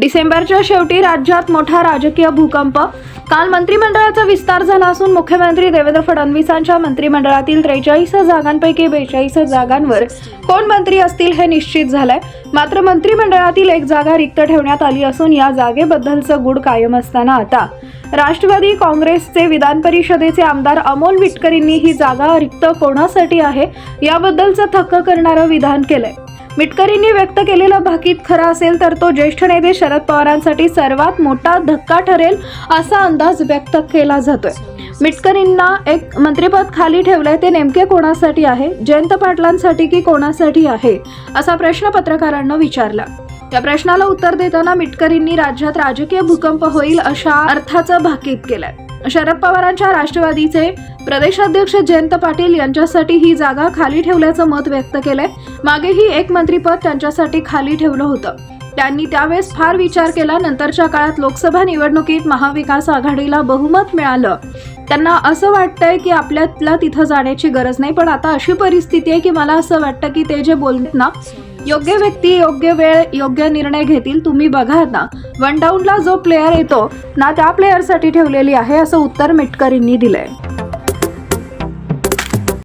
डिसेंबरच्या शेवटी राज्यात मोठा राजकीय भूकंप. काल मंत्रिमंडळाचा विस्तार झाला असून मुख्यमंत्री देवेंद्र फडणवीसांच्या मंत्रिमंडळातील त्रेचाळीस जागांपैकी बेचाळीस जागांवर कोण मंत्री असतील हे निश्चित झालंय. मात्र मंत्रिमंडळातील एक जागा रिक्त ठेवण्यात आली असून या जागेबद्दलचं गुड कायम असताना आता. राष्ट्रवादी काँग्रेसचे विधान परिषदेचे आमदार अमोल विटकरींनी ही जागा रिक्त कोणासाठी आहे? याबद्दलचं थक्क करणारं विधान केलंय. मिटकरींनी व्यक्त केलेलं भाकीत खरं असेल तर तो ज्येष्ठ नेते शरद पवारांसाठी सर्वात मोठा धक्का ठरेल असा अंदाज व्यक्त केला जातोय. मिटकरींना एक मंत्रिपद खाली ठेवलंय ते नेमके कोणासाठी आहे? जयंत पाटलांसाठी की कोणासाठी आहे? असा प्रश्न पत्रकारांना विचारला. त्या प्रश्नाला उत्तर देताना मिटकरींनी राज्यात राजकीय भूकंप होईल अशा अर्थाचं भाकीत केलंय. शरद पवारांच्या राष्ट्रवादीचे प्रदेशाध्यक्ष जयंत पाटील यांच्यासाठी ही जागा खाली ठेवल्याचं मत व्यक्त केलंय. मागेही एक मंत्रीपद त्यांच्यासाठी खाली ठेवलं होतं. त्यांनी त्यावेळेस फार विचार केला नंतरच्या काळात लोकसभा निवडणुकीत महाविकास आघाडीला बहुमत मिळालं. त्यांना असं वाटतंय की आपल्यातला तिथं जाण्याची गरज नाही पण आता अशी परिस्थिती आहे की मला असं वाटतं की ते जे बोलत ना योग्य व्यक्ती योग्य वेळ योग्य निर्णय घेतील तुम्ही बघा ना. वन डाऊनला जो प्लेयर येतो ना त्या प्लेयरसाठी ठेवलेली आहे असं उत्तर मिटकरींनी दिलंय.